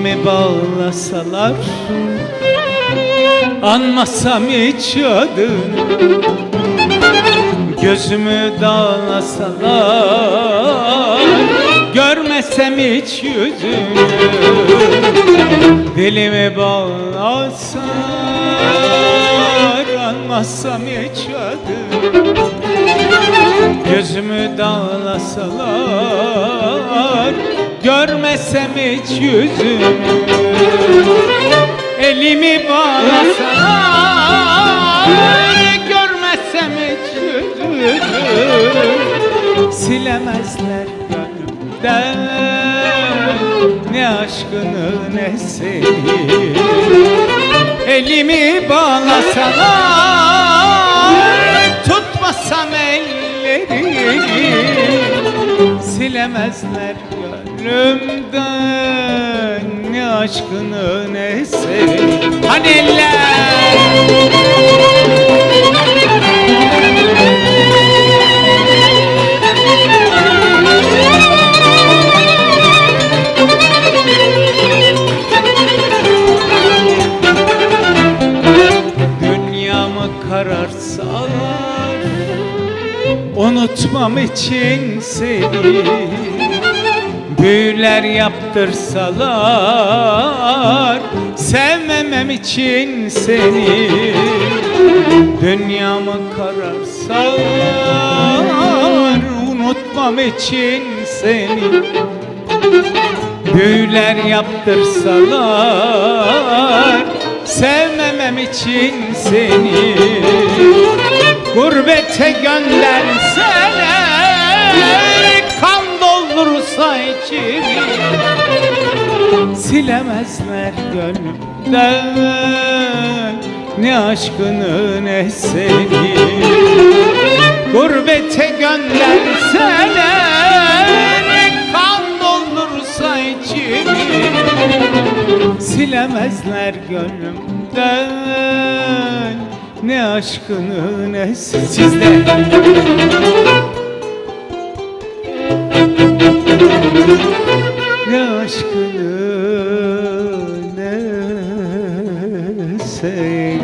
Dilimi bağlasalar Anmasam hiç adını Gözümü dağlasalar Görmesem hiç yüzünü Dilimi bağlasalar Anmasam hiç adını Gözümü dağlasalar Görmesem hiç yüzünü Elimi bağlasalar Görmesem hiç yüzünü Silemezler gönlümden Ne aşkını ne seni Elimi bağlasalar Tutmasam ellerini Silemezler gönlümden. Ne aşkını ne seni Hani eller kararsalar Unutmam için seni. Büyüler yaptırsalar Sevmemem için seni. Dünyamı kararsalar Unutmam için seni. Büyüler yaptırsalar Sevmemem için seni. Gurbete gönderseler Kan doldursa içimi. Silemezler gönlümden Ne aşkını ne seni Silemezler gönlümden Ne aşkını ne sizde. Ne aşkını ne seni